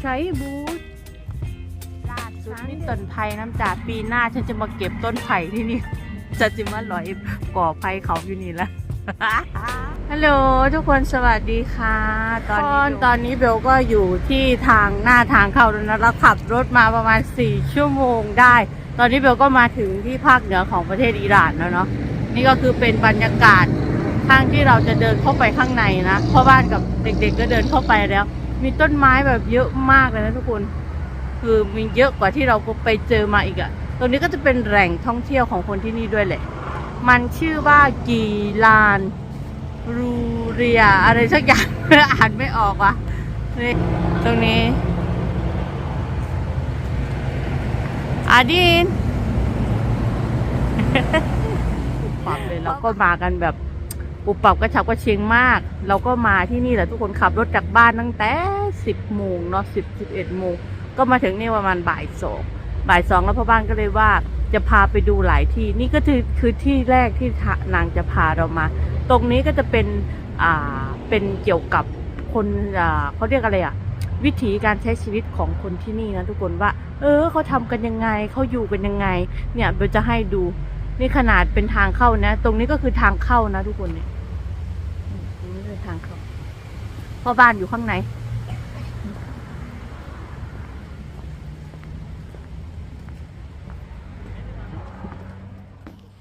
ใช้บูธล่าสุดนี่ต้นไผ่น้ำจ่าปีหน้าฉันจะมาเก็บต้นไผ่ที่นี่จะจิมาลอยก่อไผ่เขาอยู่นี่ละฮัลโหลทุกคนสวัสดีค่ะ ตอนนี้ตอนนี้เบลก็อยู่ที่ทางหน้าทางเข้าแล้วนะเราขับรถมาประมาณ 4 ชั่วโมงได้ ตอนนี้เบลก็มาถึงที่ภาคเหนือของประเทศอิหร่านแล้วเนาะนี่ก็คือเป็นบรรยากาศทางที่เราจะเดินเข้าไปข้างในนะพ่อบ้านกับเด็กๆก็เดินเข้าไปแล้ว มีต้นไม้แบบเยอะมากเลยนะทุกคน คือมีเยอะกว่าที่เราไปเจอมาอีกอะตรงนี้ก็จะเป็นแหล่งท่องเที่ยวของคนที่นี่ด้วยแหละ มันชื่อว่ากีลานรูเรีย อะไรสักอย่างอ่านไม่ออกว่ะนี่ตรงนี้อาดินปับเลยเราก็มากันแบบ ปุบปับกระฉับกระเชงมาก เราก็มาที่นี่แหละทุกคนขับรถจากบ้านตั้งแต่สิบโมงเนาะสิบสิบเอ็ดโมงก็มาถึงนี่ประมาณบ่ายสองบ่ายสองแล้วพ่อบ้านก็เลยว่าจะพาไปดูหลายที่นี่ก็คือคือที่แรกที่นางจะพาเรามา ตรงนี้ก็จะเป็นอ่าเป็นเกี่ยวกับคนอ่าเขาเรียกอะไรอะวิถีการใช้ชีวิตของคนที่นี่นะทุกคนว่า เออเขาทำกันยังไงเขาอยู่กันยังไง เนี่ยเบลจะให้ดูนี่ขนาดเป็นทางเข้านะ ตรงนี้ก็คือทางเข้านะทุกคนเนี่ยอืมตรงนี้คือทางเข้า พ่อบ้านอยู่ข้างใน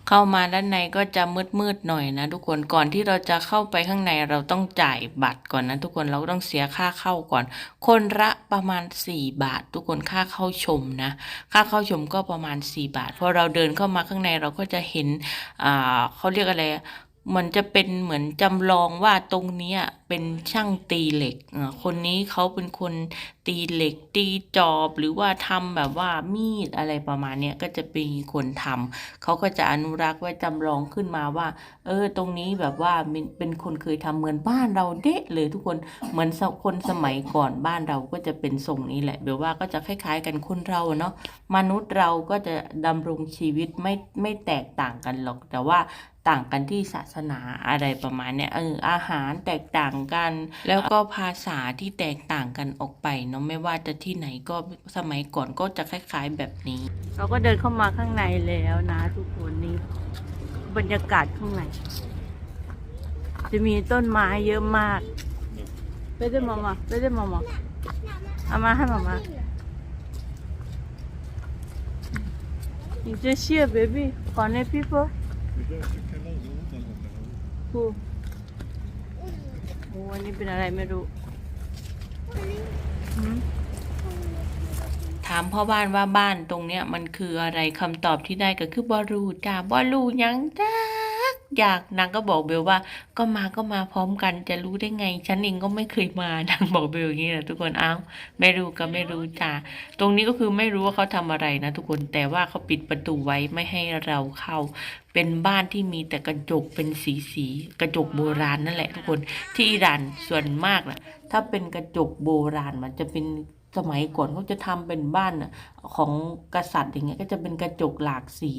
เข้ามาด้านในก็จะมืดๆหน่อยนะทุกคนก่อนที่เราจะเข้าไปข้างในเราต้องจ่ายบัตรก่อนนะทุกคนเราก็ต้องเสียค่าเข้าก่อน คนละประมาณ 4 บาท ทุกคนค่าเข้าชมนะ ค่าเข้าชมก็ประมาณ 4 บาทพอเราเดินเข้ามาข้างในเราก็จะเห็นอ่าเขาเรียกอะไรมันจะเป็นเหมือนจำลองว่าตรงนี้ เป็นช่างตีเหล็กอ่าคนนี้เขาเป็นคนตีเหล็ก ตีจอบหรือว่าทำแบบว่ามีดอะไรประมาณเนี้ยก็จะเป็นคนทำเขาก็จะอนุรักษ์ไว้จำลองขึ้นมาว่า เออ ตรงนี้แบบว่าเป็นคนเคยทำเหมือนบ้านเราเดะเลยทุกคนเหมือนคนสมัยก่อนบ้านเราก็จะเป็นทรงนี้แหละแบบว่าก็จะคล้าย ๆ กันคนเราเนาะมนุษย์เราก็จะดำรงชีวิตไม่ไม่แตกต่างกันหรอกแต่ว่าต่างกันที่ศาสนาอะไรประมาณเนี้ยเอออาหารแตกต่างกัน แล้วก็ภาษาที่แตกต่างกันออกไปเนาะ ไม่ว่าจะที่ไหนก็สมัยก่อนก็จะคล้าย ๆ แบบนี้ เราก็เดินเข้ามาข้างในแล้วนะทุกคนนี่บรรยากาศข้างใน จะมีต้นไม้เยอะมากไปได้มามาไปได้มามาเอามาให้มามา你这些 baby ขอใน people กูโ อ้อันนี้เป็นอะไรไม่รู้หืมถามพ่อบ้านว่าบ้านตรงเนี้ยมันคืออะไรคำตอบที่ได้ก็คือบอรูจ้าบอรูหยังจ้า อยากนางก็บอกเบลว่า ก็มาก็มาพร้อมกันจะรู้ได้ไงฉันเองก็ไม่เคยมานางบอกเบลอย่างนี้นะทุกคนอ้าวไม่รู้ก็ไม่รู้จ้าตรงนี้ก็คือไม่รู้ว่าเขาทำอะไรนะทุกคนแต่ว่าเขาปิดประตูไว้ไม่ให้เราเข้า เป็นบ้านที่มีแต่กระจกเป็นสีสีกระจกโบราณนั่นแหละทุกคนที่อิหร่านส่วนมากนะถ้าเป็นกระจกโบราณมันจะเป็น สมัยก่อนเขาจะทำเป็นบ้านน่ะของกษัตริย์อย่างเงี้ยก็จะเป็นกระจกหลากสี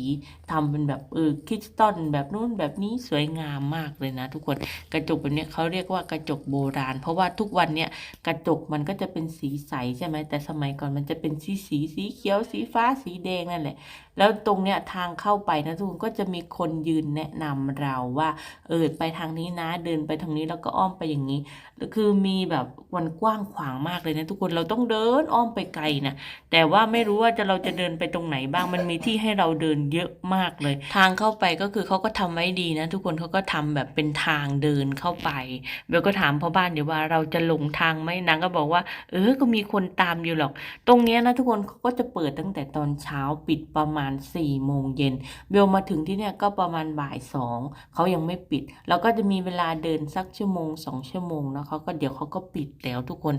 ทำเป็นแบบเออคริสตัลแบบนู้นแบบนี้สวยงามมากเลยนะ ทุกคนกระจกแบบเนี้ยเขาเรียกว่ากระจกโบราณ เพราะว่าทุกวันเนี้ยกระจกมันก็จะเป็นสีใสใช่ไหมแต่สมัยก่อนมันจะเป็นสีสีสีเขียวสีฟ้าสีแดงนั่นแหละแล้วตรงเนี้ยทางเข้าไปนะทุกคนก็จะมีคนยืนแนะนำเราว่าเออไปทางนี้นะเดินไปทางนี้แล้วก็อ้อมไปอย่างนี้คือมีแบบวันกว้างขวางมากเลยนะทุกคนเราต้องเดินอ้อมไปไกลนะแต่ว่าไม่รู้ว่าจะเราจะเดินไปตรงไหนบ้างมันมีที่ให้เราเดินเยอะมากเลย ทางเข้าไปก็คือเขาก็ทำไว้ดีนะ ทุกคนเขาก็ทำแบบเป็นทางเดินเข้าไปเบลก็ถามพ่อบ้านเดี๋ยวว่าเราจะหลงทางไหมนางก็บอกว่า เออก็มีคนตามอยู่หรอก ตรงเนี้ยนะทุกคนเขาก็จะเปิดตั้งแต่ตอนเช้าปิดประมาณาณ4ี่โมงเย็นเบลมาถึงที่เนี่ยก็ประมาณบ่ายสองเขายังไม่ปิด แล้วก็จะมีเวลาเดินสักชั่วโมงสองชั่วโมงนะเขาก็เดี๋ยวเขาก็ปิดแล้วทุกคน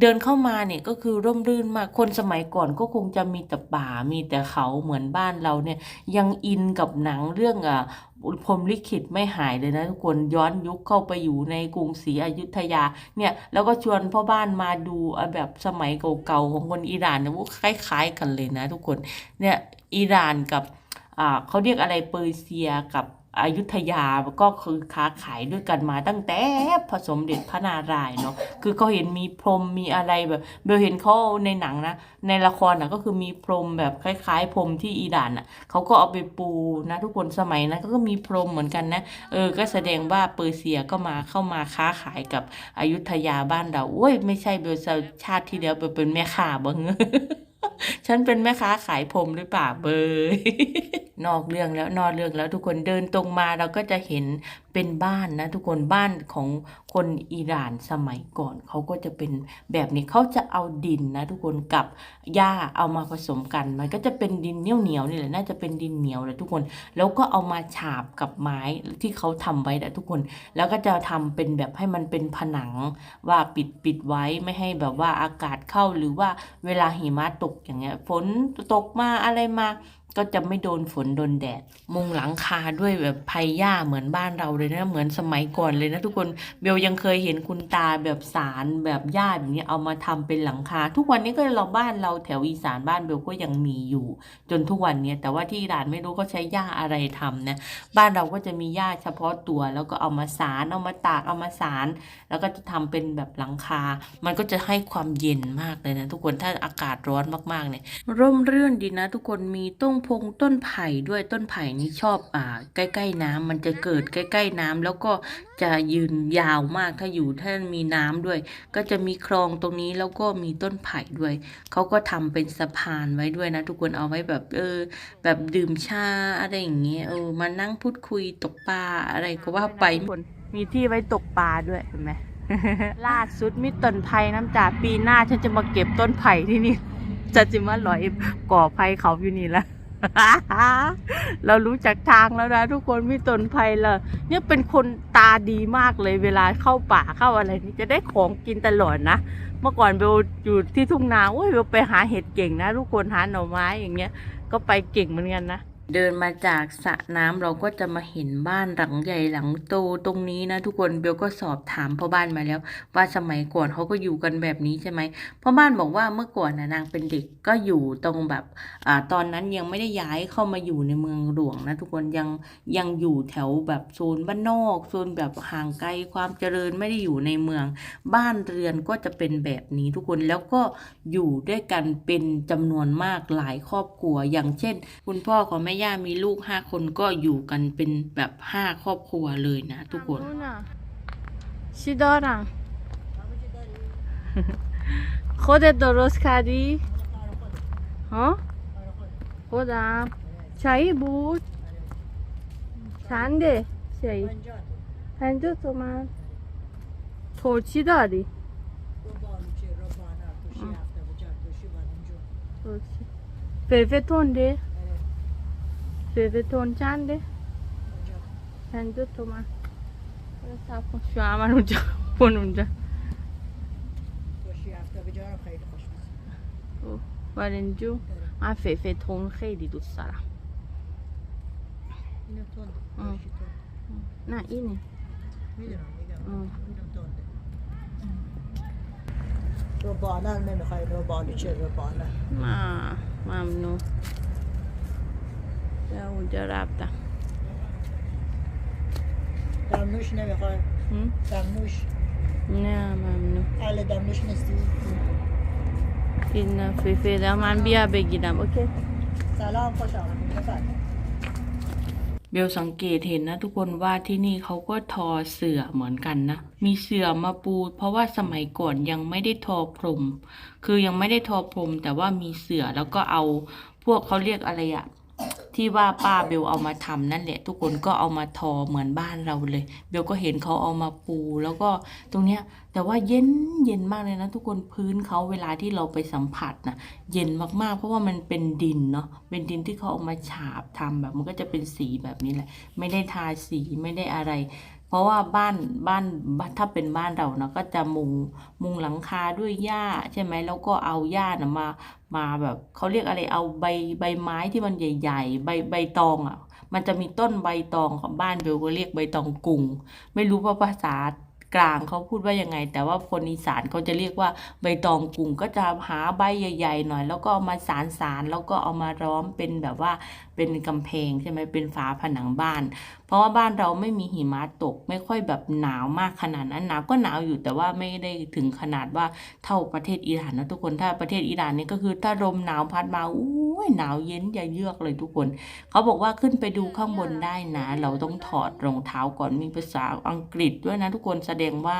เดินเข้ามาเนี่ยก็คือร่มรื่นมากคนสมัยก่อนก็คงจะมีแต่ป่ามีแต่เขาเหมือนบ้านเราเนี่ยยังอินกับหนังเรื่องอะพรมลิขิตไม่หายเลยนะทุกคนย้อนยุคเข้าไปอยู่ในกรุงศรีอยุธยาเนี่ยแล้วก็ชวนพ่อบ้านมาดูแบบสมัยเก่าๆของคนอิหร่านเนี่ยว่าคล้ายๆกันเลยนะทุกคนเนี่ย อิหร่านกับเขาเรียกอะไรเปอร์เซียกับอยุธยาก็คือค้าขายด้วยกันมาตั้งแต่ผสมเด็จพระนารายเนาะคือเขาเห็นมีพรมมีอะไรแบบเบลเห็นเขาในหนังนะ ในละครนะก็คือมีพรมแบบคล้ายๆ พรมที่อีด่านน่ะเขาก็เอาไปปูนะทุกคนสมัยนั้นก็มีพรมเหมือนกันนะเออก็แสดงว่าเปอร์เซียก็มาเข้ามาค้าขายกับอยุธยาบ้านเราโอ้ยไม่ใช่เบลชาติที่แล้วเบลเป็นแม่ค้าบ้าง ฉันเป็นแม่ค้าขายผมหรือเปล่าเบย นอกเรื่องแล้วนอกเรื่องแล้วทุกคนเดินตรงมาเราก็จะเห็นเป็นบ้านนะทุกคนบ้านของคนอิหร่านสมัยก่อนเขาก็จะเป็นแบบนี้เขาจะเอาดินนะทุกคนกับหญ้าเอามาผสมกัน มันก็จะเป็นดินเหนียวเหนียวๆนี่แหละน่าจะเป็นดินเหนียวแหละทุกคน แล้วก็เอามาฉาบกับไม้ที่เขาทำไว้นะทุกคน แล้วก็จะทำเป็นแบบให้มันเป็นผนังว่าปิดปิดไว้ไม่ให้แบบว่าอากาศเข้าหรือว่าเวลาหิมะตกอย่างเงี้ยฝนตกมาอะไรมา ก็จะไม่โดนฝนโดนแดด มุงหลังคาด้วยแบบไผ่หญ้าเหมือนบ้านเราเลยนะเหมือนสมัยก่อนเลยนะทุกคนเบลยังเคยเห็นคุณตาแบบสารแบบหญ้าแบบนี้เอามาทำเป็นหลังคา ทุกวันนี้ก็เราบ้านเราแถวอีสานบ้านเบลก็ยังมีอยู่ จนทุกวันนี้แต่ว่าที่ร่านไม่รู้เขาใช้หญ้าอะไรทำนะบ้านเราก็จะมีหญ้าเฉพาะตัว แล้วก็เอามาสารเอามาตากเอามาสาร แล้วก็จะทำเป็นแบบหลังคา มันก็จะให้ความเย็นมากเลยนะทุกคนถ้าอากาศร้อนมากๆเนี่ยร่มรื่นดีนะ ทุกคนมีต้นพงต้นไผ่ด้วยต้นไผ่นี่ชอบอ่า ใกล้ ๆ น้ำมันจะเกิดใกล้ ๆ น้ำแล้วก็จะยืนยาวมากถ้าอยู่ถ้ามีน้ำด้วย ก็จะมีคลองตรงนี้แล้วก็มีต้นไผ่ด้วยเขาก็ทำเป็นสะพานไว้ด้วยนะทุกคนเอาไว้แบบเออ แบบดื่มชาอะไรอย่างเงี้ยเออมานั่งพูดคุยตกปลาอะไรก็ว่าไปมีที่ไว้ตกปลาด้วยเห็นไหมล่าสุดมีต้นไผ่น้ำจ่าปีหน้าฉันจะมาเก็บต้นไผ่ที่นี่จะจิมาลอยก่อไผ่เขาอยู่นี่และ เรารู้จักทางแล้วนะทุกคนมีต้นไผ่ลยเนี่ยเป็นคนตาดีมากเลยเวลาเข้าป่าเข้าอะไรนี่จะได้ของกินตลอดนะ เมื่อก่อนเบลอยู่ที่ทุ่งนาโอ้ยเบลไปหาเห็ดเก่งนะทุกคนหาหน่อไม้อย่างเงี้ย ก็ไปเก่งเหมือนกันนะ เดินมาจากสระน้ำเราก็จะมาเห็นบ้านหลังใหญ่หลังโตตรงนี้นะทุกคนเบลก็สอบถามพ่อบ้านมาแล้ว ว่าสมัยก่อนเขาก็อยู่กันแบบนี้ใช่ไหมพ่อบ้านบอกว่าเมื่อก่อนนะนางเป็นเด็กก็อยู่ตรงแบบอ่าตอนนั้นยังไม่ได้ย้ายเข้ามาอยู่ในเมืองหลวงนะทุกคนยังยังอยู่แถวแบบโซนบ้านนอกโซนแบบห่างไกลความเจริญไม่ได้อยู่ในเมือง บ้านเรือนก็จะเป็นแบบนี้ทุกคนแล้วก็อยู่ด้วยกันเป็นจำนวนมากหลายครอบครัวอย่างเช่น คุณพ่อของแม่ย่ามีลูกห้าคนก็อยู่กันเป็นแบบห้าครอบครัวเลยนะทุกคนชิดอรังโคเดดโรสคาดีฮะโคดามใช่บูทฉันเดใช่พันจุดปมาณโทชิดอดีเฟ ve ton de. پنجاه تومن حالا صبر کن شو من اونجا کن اونجا برنجو من فلفل تون خیلی دوست دارم نه اینه آه. روبانه نمی‌خوای روبانه چه روبانه نه ممنون به اونجا رفتم دمنوش نمیخوای هم؟ دمنوش نه ممنون اهل دمنوش نیستی این فلفل من بیا بگیرم اوکی سلام خوش آمدید بفرمایید เบลสังเกตเห็นนะทุกคนว่าที่นี่เขาก็ทอเสื่อเหมือนกันนะ มีเสื่อมาปู เพราะว่าสมัยก่อนยังไม่ได้ทอพรม คือยังไม่ได้ทอพรม แต่ว่ามีเสื่อแล้วก็เอาพวกเขาเรียกอะไรอะ ที่ว่าป้าเบลเอามาทำนั่นแหละ ทุกคนก็เอามาทอเหมือนบ้านเราเลย เบลก็เห็นเขาเอามาปู แล้วก็ตรงเนี้ยแต่ว่าเย็นเย็นมากเลยนะ ทุกคนพื้นเขาเวลาที่เราไปสัมผัสนะเย็นมากๆ เพราะว่ามันเป็นดินเนาะเป็นดินที่เขาเอามาฉาบทำแบบ มันก็จะเป็นสีแบบนี้แหละ ไม่ได้ทาสีไม่ได้อะไร เพราะว่าบ้านบ้านบ้านถ้าเป็นบ้านเรานะก็จะมุงมุงหลังคาด้วยหญ้าใช่ไหมแล้วก็เอาหญ้านะมามาแบบเขาเรียกอะไรเอาใบใบไม้ที่มันใหญ่ ๆ ใบใบตองอะ มันจะมีต้นใบตองของบ้านเบลก็เรียกใบตองกุงไม่รู้ว่าภาษา กลางเขาพูดว่ายังไง แต่ว่าคนอีสานเขาจะเรียกว่าใบตองกุงก็จะหาใบใหญ่ ๆ หน่อย แล้วก็เอามาสารสารแล้วก็เอามาร้อมเป็นแบบว่าเป็นกำแพงใช่ไหมเป็นฝาผนังบ้าน เพราะว่าบ้านเราไม่มีหิมะตกไม่ค่อยแบบหนาวมากขนาดนั้นหนาวก็หนาวอยู่แต่ว่าไม่ได้ถึงขนาดว่าเท่าประเทศอิหร่านนะทุกคนถ้าประเทศอิหร่านนี่ก็คือถ้าลมหนาวพัดมาอู้ ยหนาวเย็นอย่าเยือกเลยทุกคน เขาบอกว่าขึ้นไปดูข้างบนได้นะ เราต้องถอดรองเท้าก่อนมีภาษาอังกฤษด้วยนะทุกคนแสดงว่า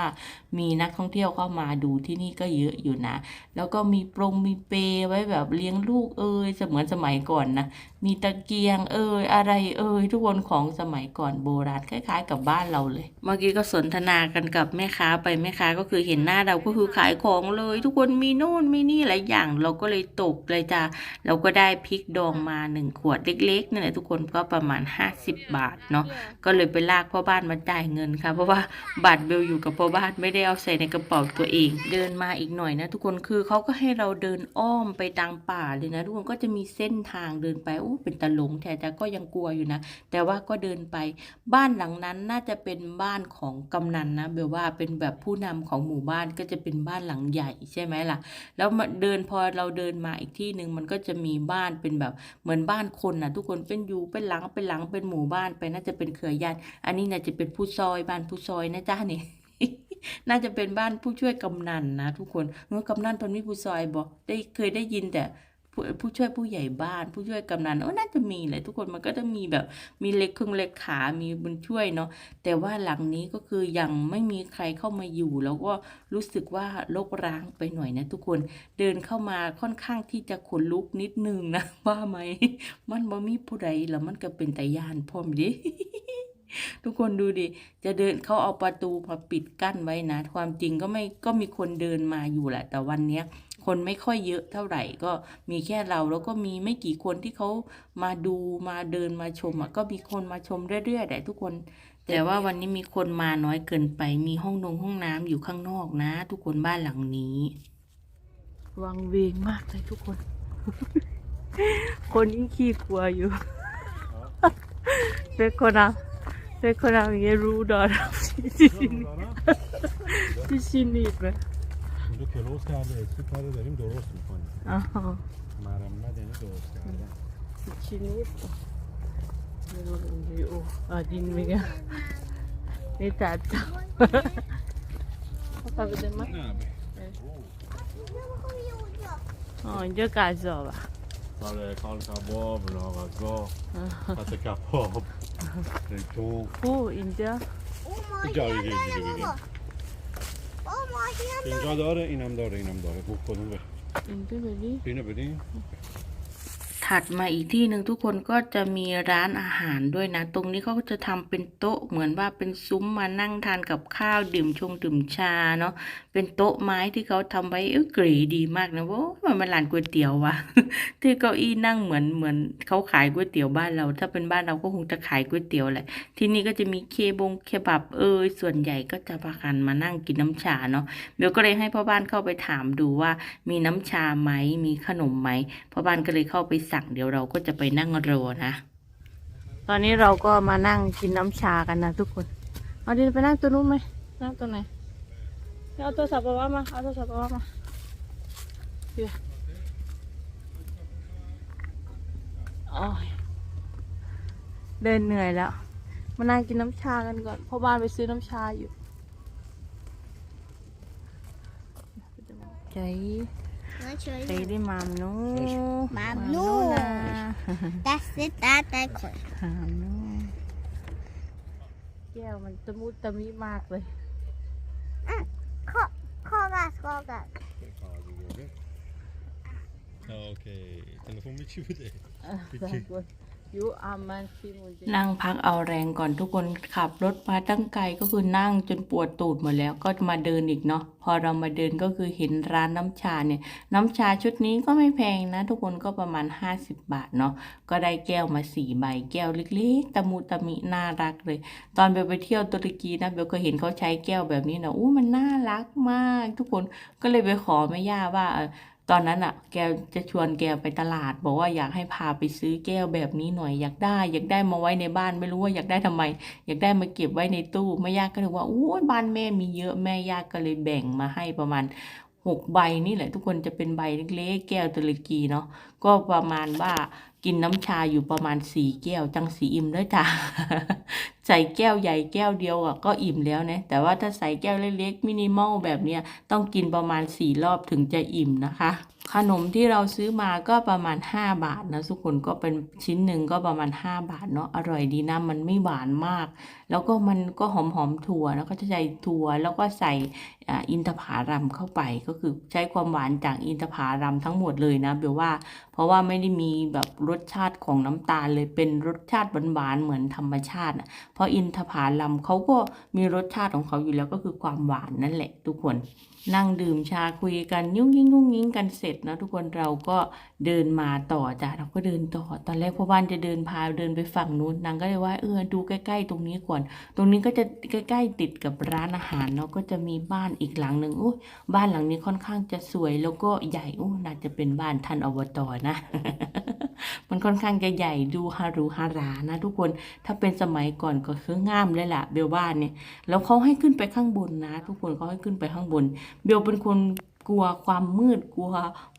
มีนักท่องเที่ยวเข้ามาดูที่นี่ก็เยอะอยู่นะ แล้วก็มีโปรงมีเปรไว้แบบเลี้ยงลูกเอ่ยเสมือนสมัยก่อนนะ มีตะเกียงเอ่ยอะไรเอ่ยทุกคนของสมัยก่อนโบราณคล้าย ๆ กับบ้านเราเลย เมื่อกี้ก็สนทนากันกับแม่ค้าไปแม่ค้าก็คือเห็นหน้าเราก็คือขายของเลย ทุกคนมีโน่นมีนี่หลายอย่างเราก็เลยตกเลยจ้าเราก็ได้พริกดองมาหนึ่งขวดเล็กๆนั่นแหละทุกคนก็ประมาณ 50 บาทเนาะก็เลยไปลากพ่อบ้านมาจ่ายเงินค่ะ เพราะว่าบัตรเบลอยู่กับพ่อบ้านไม่ได้เอาใส่ในกระเป๋าตัวเอง เดินมาอีกหน่อยนะ ทุกคนคือเขาก็ให้เราเดินอ้อมไปทางป่าเลยนะทุกคนก็จะมีเส้นทางเดินไปอู้เป็นตะหลงแต่แต่ก็ยังกลัวอยู่นะ แต่ว่าก็เดินไปบ้านหลังนั้นน่าจะเป็นบ้านของกำนันนะเบลว่าเป็นแบบผู้นำของหมู่บ้านก็จะเป็นบ้านหลังใหญ่ใช่ไหมล่ะ แล้วมาเดินพอเราเดินมาอีกที่หนึ่งมันก็จะมีบ้านเป็นแบบเหมือนบ้านคนนะทุกคนเป็นอยู่เป็นหลังเป็นหลังเป็นหมู่บ้านไปน่าจะเป็นเครือญาติอันนี้น่าจะเป็นผู้ซอยบ้านผู้ซอยนะจ้านี่น่าจะเป็นบ้านผู้ช่วยกำนันนะทุกคนเมื่อกำนันตอนนี้ผู้ซอยบอกได้เคยได้ยินแต่ ผู้ผู้ช่วยผู้ใหญ่บ้าน ผู้ช่วยกำนันโอ้น่าจะมีแหละทุกคนมันก็จะมีแบบมีเล็กครึ่งเล็กขามีบุญช่วยเนาะแต่ว่าหลังนี้ก็คือยังไม่มีใครเข้ามาอยู่ แล้วก็รู้สึกว่ารกร้างไปหน่อยนะทุกคนเดินเข้ามาค่อนข้างที่จะขนลุกนิดนึงนะว่าไหมมันบ่มีผู้ใดแล้วมันก็เป็นตายานพร้อมดิทุกคนดูดิ จะเดินเขาเอาประตูมาปิดกั้นไว้นะ ความจริงก็ไม่ก็มีคนเดินมาอยู่แหละ แต่วันเนี้ย คนไม่ค่อยเยอะเท่าไหร่ก็มีแค่เราแล้วก็มีไม่กี่คนที่เขามาดูมาเดินมาชมอะก็มีคนมาชมเรื่อยๆแต่ทุกคน แต่ว่าวันนี้มีคนมาน้อยเกินไป มีห้องนงห้องน้ำอยู่ข้างนอกนะ ทุกคนบ้านหลังนี้ วังเวงมากเลยทุกคน คนยิ่งขี้กลัวอยู่เป็นคนเอาเป็นคนเอาอย่างเงี้ยรู้ดอนที่ชินิดไหม اینجا کلوز کرده اسکی کار رو داریم درست می‌کنیم. آها. مرمت یعنی درست کرده. چی نیست؟ اینجوری آدین میگم این تاتا پاپا بده من؟ اینجا غذا با آره کال کباب ناغذا پس کباب تو اینجا. اینجا اینجا اینجا اینجا داره اینم داره اینم داره خوب کدوم بخ اینجا ببین اینو بدیم ถัดมาอีกที่หนึ่งทุกคนก็จะมีร้านอาหารด้วยนะ ตรงนี้เขาก็จะทำเป็นโต๊ะเหมือนว่าเป็นซุ้มมานั่งทานกับข้าวดื่มชงดื่มชาเนาะ เป็นโต๊ะไม้ที่เขาทำไว้เอ้ยเก๋ดีมากนะโว้ยมันเป็นร้านก๋วยเตี๋ยววะที่เก้าอี้นั่งเหมือนเหมือนเขาขายก๋วยเตี๋ยวบ้านเรา ถ้าเป็นบ้านเราก็คงจะขายก๋วยเตี๋ยวแหละ ที่นี่ก็จะมีเคบงเคบับเอยส่วนใหญ่ก็จะพากันมานั่งกินน้ำชาเนาะเบลก็เลยให้พ่อบ้านเข้าไปถามดูว่า มีน้ำชาไหมมีขนมไหมพ่อบ้านก็เลยเข้าไปสั่งเดี๋ยวเราก็จะไปนั่งรอนะตอนนี้เราก็มานั่งกินน้ำชากันนะทุกคน เอาดินไปนั่งตัวนู้นไหมนั่งตัวไหน เอาโทรศัพท์ไปว่ามา เอาโทรศัพท์ไปว่ามาเดี๋ยวโอ้ยเดินเหนื่อยแล้ว มานั่งกินน้ำชากันก่อน พ่อบ้านไปซื้อน้ำชาอยู่ใจใจได้มามนู Mamnu. นะ Das ist da, da, da. หามนูแก้วมันตะมุตะมิมากเลย Call, 커가, 가 이렇게 가지고 telefon นั่งพักเอาแรงก่อนทุกคนขับรถมาตั้งไกลก็คือนั่งจนปวดตูดหมดแล้วก็มาเดินอีกเนาะพอเรามาเดินก็คือเห็นร้านน้ำชาเนี่ย น้ำชาชุดนี้ก็ไม่แพงนะ ทุกคนก็ประมาณ 50 บาทเนาะก็ได้แก้วมาสี่ใบแก้วเล็กๆตะมุตะมิน่ารักเลย ตอนเบลไปเที่ยวตุรกีนะเบลก็เห็นเขาใช้แก้วแบบนี้นะอู้มันน่ารักมาก ทุกคนก็เลยไปขอแม่ย่าว่า ตอนนั้นอะ แกจะชวนแกไปตลาด บอกว่าอยากให้พาไปซื้อแก้วแบบนี้หน่อยอยากได้ อยากได้มาไว้ในบ้านไม่รู้ว่าอยากได้ทำไม อยากได้มาเก็บไว้ในตู้แม่ย่าก็เลยว่าอู้บ้านแม่มีเยอะแม่ย่าก็เลยแบ่งมาให้ประมาณหกใบนี่แหละ ทุกคนจะเป็นใบเล็กๆแก้วตุรกีเนาะก็ประมาณว่ากินน้ำชาอยู่ประมาณสี่แก้วจังสีอิ่มด้วยจ้ะ ใส่แก้วใหญ่แก้วเดียวอะก็อิ่มแล้วนะแต่ว่าถ้าใส่แก้วเล็กๆมินิมอลแบบเนี้ยต้องกินประมาณสี่รอบถึงจะอิ่มนะคะ ขนมที่เราซื้อมาก็ประมาณ 5 บาทนะทุกคนก็เป็นชิ้นหนึ่งก็ประมาณ 5 บาทเนาะอร่อยดีนะมันไม่หวานมาก แล้วก็มันก็หอมหอมถั่วแล้วก็จะใส่ถั่วแล้วก็ใส่อินทผลัมเข้าไปก็คือใช้ความหวานจากอินทผลัมทั้งหมดเลยนะเบลว่า เพราะว่าไม่ได้มีแบบรสชาติของน้ำตาลเลยเป็นรสชาติหวานๆเหมือนธรรมชาติเพราะอินทผลัมเขาก็มีรสชาติของเขาอยู่แล้วก็คือความหวานนั่นแหละทุกคน นั่งดื่มชาคุยกันยุ่งยิ่งยุ่งยิงกันเสร็จนะทุกคนเราก็เดินมาต่อจ้ะเราก็เดินต่อ ตอนแรกพ่อบ้านจะเดินพาเดินไปฝั่งนู้นนางก็เลยว่าเออดูใกล้ๆตรงนี้ก่อน ตรงนี้ก็จะใกล้ๆติดกับร้านอาหารเนาะก็จะมีบ้านอีกหลังหนึ่งอุ้ยบ้านหลังนี้ค่อนข้างจะสวยแล้วก็ใหญ่อู้น่าจะเป็นบ้านท่านอบตนะ มันค่อนข้างจะใหญ่ดูฮารุฮารานะทุกคนถ้าเป็นสมัยก่อนก็คืองามเลยล่ะเบลบ้านเนี่ยแล้วเขาให้ขึ้นไปข้างบนนะ ทุกคนเขาให้ขึ้นไปข้างบน เบลเป็นคน กลัวความมืดกลัว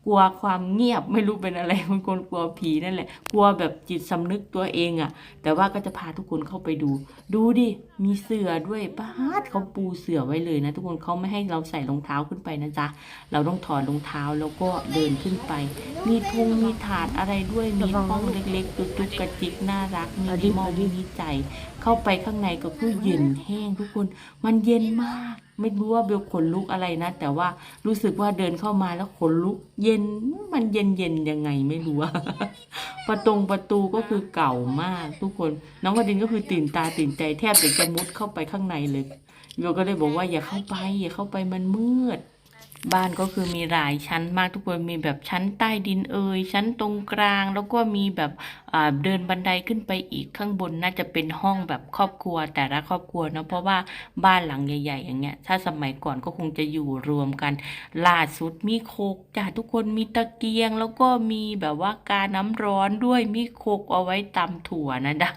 กลัวความเงียบไม่รู้เป็นอะไรเป็นคนกลัวผีนั่นแหละ กลัวแบบจิตสำนึกตัวเองอะ่ะ แต่ว่าก็จะพาทุกคนเข้าไปดู ดูดิมีเสื่อด้วยป้าดเขาปูเสื่อไว้เลยนะ ทุกคนเขาไม่ให้เราใส่รองเท้าขึ้นไปนะจ๊ะเราต้องถอดรองเท้าแล้วก็เดินขึ้นไป มีธงมีถาดอะไรด้วยมีห้องเล็กๆตุ๊กๆกระจิกน่ารักมีดิมอลมีใจ เข้าไปข้างในก็คือเย็นแห้งทุกคน มันเย็นมาก ไม่รู้ว่าเบลขนลุกอะไรนะ แต่ว่ารู้สึกว่าเดินเข้ามาแล้วขนลุก เย็นมันเย็นเย็นยังไงไม่รู้ประตงประตูก็คือเก่ามากทุกคน น้องกระดินก็คือตื่นตาตื่นใจแทบจะจะมุดเข้าไปข้างในเลยเบลก็เลยบอกว่าอย่าเข้าไป อย่าเข้าไปมันมืด บ้านก็คือมีหลายชั้นมากทุกคนมีแบบชั้นใต้ดินเอ่ยชั้นตรงกลาง แล้วก็มีแบบเดินบันไดขึ้นไปอีกข้างบนน่าจะเป็นห้องแบบครอบครัว แต่ละครอบครัวเนาะเพราะว่าบ้านหลังใหญ่ ๆ อย่างเงี้ย ถ้าสมัยก่อนก็คงจะอยู่รวมกันล่าสุดมีโคกจ้ะทุกคนมีตะเกียง แล้วก็มีแบบว่าการน้ำร้อนด้วยมีโคกเอาไว้ตำถั่วนะจ๊ะ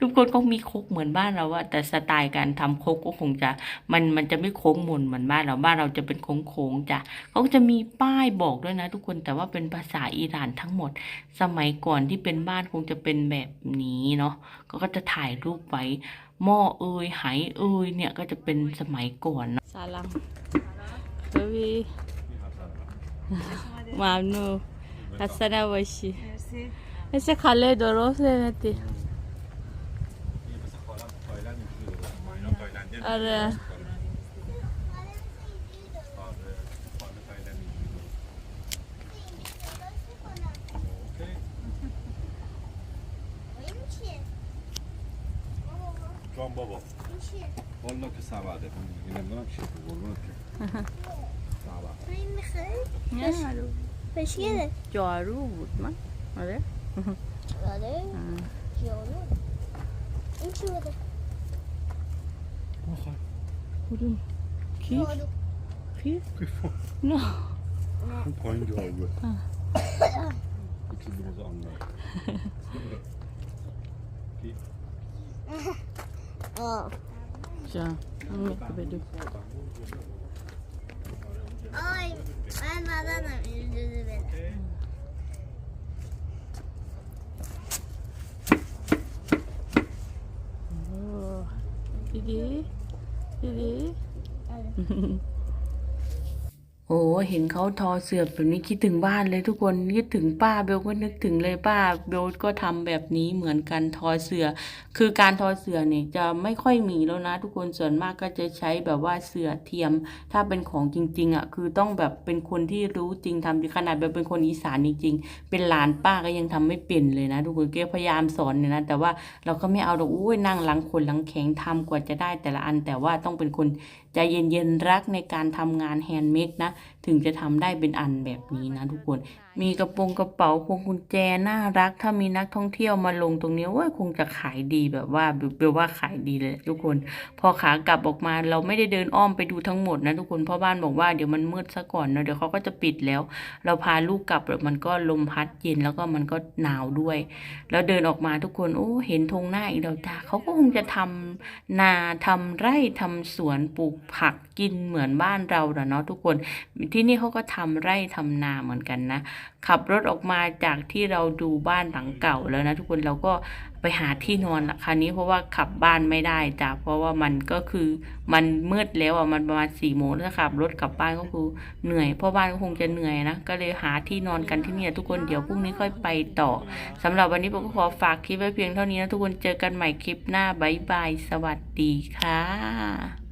ทุกคนก็มีคกเหมือนบ้านเราว่ะแต่สไตล์การทำคกก็คงจะมันมันจะไม่โค้งมนเหมือนบ้านเราบ้านเราจะเป็นโค้งโค้งจ้ะเขาจะมีป้ายบอกด้วยนะ ทุกคนแต่ว่าเป็นภาษาอิหร่านทั้งหมด สมัยก่อนที่เป็นบ้านคงจะเป็นแบบนี้เนาะก็จะถ่ายรูปไว้หม้อเอ่ยไหเอ่ยเนี่ยก็จะเป็นสมัยก่อนนะซาลังเรวีมาโนอัสสลาวะชีเอเซคาเลดอรอสเลนติ اوکی. جان بابا والا که سبعده دیگه نمیدونم چیه تو قربونت که سبعده بشیره جارو بود من آره آره جارو این چی بوده bakalım. Vurun. Kif. Kif. Kif. No. Point cevabı. İkizimizi anlar. Kif. Ja, mitbedim. Ay, ben badanım üzüldü beni. Oh, Didi. 끼리. โอ้เห็นเขาทอเสือแบบนี้คิดถึงบ้านเลยทุกคนคิดถึงป้าเบลก็นึกถึงเลยป้าเบลก็ทำแบบนี้เหมือนกันทอเสือ คือการทอเสือเนี่ยจะไม่ค่อยมีแล้วนะ ทุกคนส่วนมากก็จะใช้แบบว่าเสือเทียม ถ้าเป็นของจริง ๆอะคือต้องแบบเป็นคนที่รู้จริงทำจริงขนาดแบบเป็นคนอีสานจริงๆเป็นหลานป้าก็ยังทำไม่เป็นเลยนะทุกคนก็พยายามสอนเนี่ยนะแต่ว่าเราก็ไม่เอาดอกอุ้ยนั่งหลังคนหลังแข็งทำกว่าจะได้แต่ละอันแต่ว่าต้องเป็นคน ใจเย็นๆรักในการทำงานแฮนด์เมดนะ ถึงจะทำได้เป็นอันแบบนี้นะทุกคน มีกระโปรงกระเป๋าพวงกุญแจน่ารัก ถ้ามีนักท่องเที่ยวมาลงตรงนี้ว่าคงจะขายดีแบบว่าเบลว่าขายดีเลย ทุกคน พอขากลับออกมาเราไม่ได้เดินอ้อมไปดูทั้งหมดนะทุกคนเพราะบ้านบอกว่าเดี๋ยวมันมืดซะก่อนเนะเดี๋ยวเขาก็จะปิดแล้ว เราพาลูกกลับมันก็ลมพัดเย็นแล้วก็มันก็หนาวด้วย แล้วเดินออกมาทุกคนโอ้เห็นธงหน้าอีกแล้วจ้าเขาก็คงจะทำนาทำไร่ทำสวนปลูกผักกินเหมือนบ้านเราหละเนาะทุกคนทที่นี่เขาก็ทำไร่ทำนาเหมือนกันนะ ขับรถออกมาจากที่เราดูบ้านหลังเก่าแล้วนะทุกคนเราก็ไปหาที่นอนละคราวนี้เพราะว่าขับบ้านไม่ได้จ้ะเพราะว่ามันก็คือมันมืดแล้วอะมันประมาณสี่โมงถ้าขับรถกลับบ้านก็คือเหนื่อยเพราะบ้านก็คงจะเหนื่อยนะก็เลยหาที่นอนกันที่นี่ทุกคนเดี๋ยวพรุ่งนี้ค่อยไปต่อสำหรับวันนี้ผมก็ขอฝากคลิปไว้เพียงเท่านี้นะทุกคนเจอกันใหม่คลิปหน้าบ๊ายบายสวัสดีค่ะ